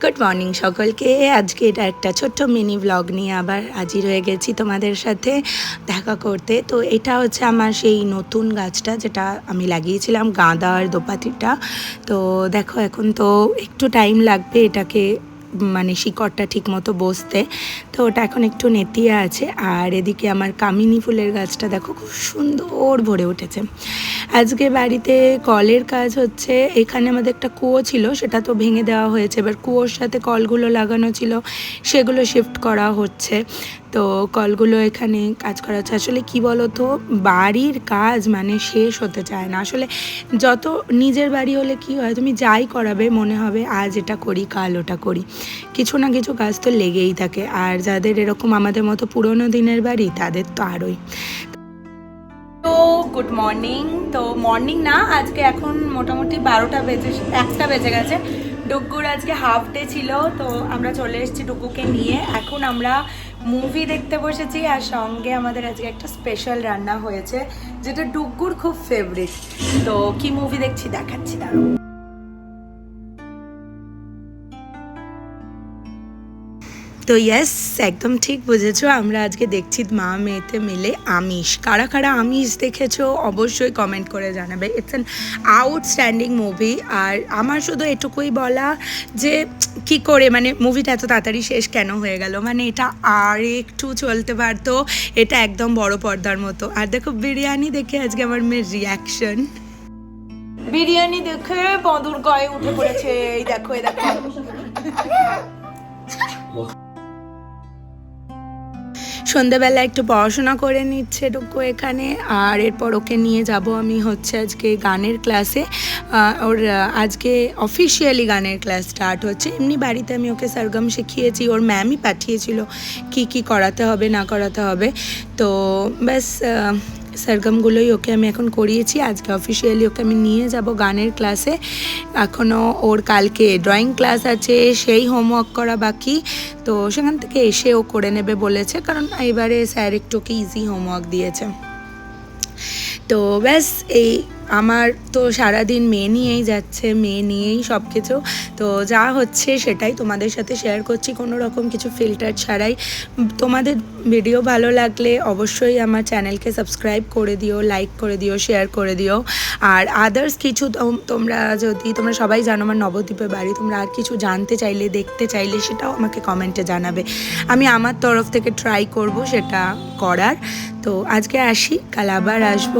Good morning সকলকে। আজকে এটা একটা ছোট্ট মিনি ব্লগ নিয়ে আবার হাজির হয়ে গেছি তোমাদের সাথে দেখা করতে। তো এটা হচ্ছে আমার সেই নতুন গাছটা যেটা আমি লাগিয়েছিলাম গাঁদা আর দোপাতিটা। তো দেখো এখন তো একটু টাইম লাগবে এটাকে মানে শিকড়টা ঠিক মতো বসতে। তো ওটা এখন একটু নেতিয়ে আছে। আর এদিকে আমার কামিনী ফুলের গাছটা দেখো খুব সুন্দর ভরে উঠেছে। আজকে বাড়িতে কলের কাজ হচ্ছে, এখানে আমাদের একটা কুয়ো ছিল, সেটা তো ভেঙে দেওয়া হয়েছে। এবার কুয়োর সাথে কলগুলো লাগানো ছিল, সেগুলো শিফট করা হচ্ছে। তো কলগুলো এখানে কাজ করা হচ্ছে। আসলে কি বলতো, বাড়ির কাজ মানে শেষ হতে চায় না। আসলে যত নিজের বাড়ি হলে কি হয়, তুমি যাই করাবে, মনে হবে আজ এটা করি, কাল ওটা করি। কিছু না কিছু কাজ তো লেগেই থাকে। আর যাদের এরকম আমাদের মতো পুরোনো দিনের বাড়ি, তাদের তো আরোই। Good morning. তো মর্নিং না, আজকে এখন মোটামুটি বারোটা বেজে, একটা বেজে গেছে। ডুগ্গুর আজকে হাফ ডে ছিল, তো আমরা চলে এসেছি ডুগ্গুকে নিয়ে। এখন আমরা মুভি দেখতে বসেছি, আর সঙ্গে আমাদের আজকে একটা স্পেশাল রান্না হয়েছে, যেটা ডুগ্গুর খুব ফেভারিট তো কি মুভি দেখছি, দেখাচ্ছি দাঁড়ো তো ইয়েস একদম ঠিক বুঝেছ। আমরা আজকে দেখছি মা মেয়েতে মিলে আমিষ। কারা কারা আমিষ দেখেছ অবশ্যই কমেন্ট করে জানাবে। ইটস অ্যান আউটস্ট্যান্ডিং মুভি আর আমার শুধু এটুকুই বলা যে কি করে মানে মুভিটা এত তাড়াতাড়ি শেষ কেন হয়ে গেল? মানে এটা আর একটু চলতে পারতো? এটা একদম বড় পর্দার মতো। আর দেখো বিরিয়ানি দেখে আজকে আমার মেয়ের রিয়াকশন বিরিয়ানি দেখে বদুর গায়ে উঠে পড়েছে। এই দেখো এই দেখো। সন্ধেবেলা একটু পড়াশোনা করে নিচ্ছে টুকু এখানে, আর এরপর ওকে নিয়ে যাব আমি হচ্ছে আজকে গানের ক্লাসে। ওর আজকে অফিসিয়ালি গানের ক্লাস স্টার্ট হচ্ছে। এমনি বাড়িতে আমি ওকে সরগম শিখিয়েছি, ওর ম্যামই পাঠিয়েছিল কি কি করাতে হবে, না করাতে হবে। তো ব্যাস সরগমগুলোই ওকে আমি এখন করিয়েছি। আজকে অফিসিয়ালি ওকে আমি নিয়ে যাব গানের ক্লাসে এখনও ওর কালকে ড্রয়িং ক্লাস আছে, সেই হোমওয়ার্ক করা বাকি। তো সেখান থেকে এসে ও করে নেবে বলেছে। কারণ এবারে স্যার একটু ওকে ইজি হোমওয়ার্ক দিয়েছে। তো ব্যাস, এই আমার তো সারাদিন মেয়ে নিয়েই যাচ্ছে, মেয়ে নিয়েই সব কিছু তো যা হচ্ছে সেটাই তোমাদের সাথে শেয়ার করছি। কোনো রকম কিছু ফিল্টার ছাড়াই। তোমাদের ভিডিও ভালো লাগলে অবশ্যই আমার চ্যানেলকে সাবস্ক্রাইব করে দিও লাইক করে দিও শেয়ার করে দিও। আর আদার্স কিছু তোম- তোমরা যদি, তোমরা সবাই জানো আমার নবদ্বীপে বাড়ি, তোমরা আর কিছু জানতে চাইলে, দেখতে চাইলে সেটাও আমাকে কমেন্টে জানাবে। আমি আমার তরফ থেকে ট্রাই করব সেটা করার। তো আজকে আসি কাল আবার আসব।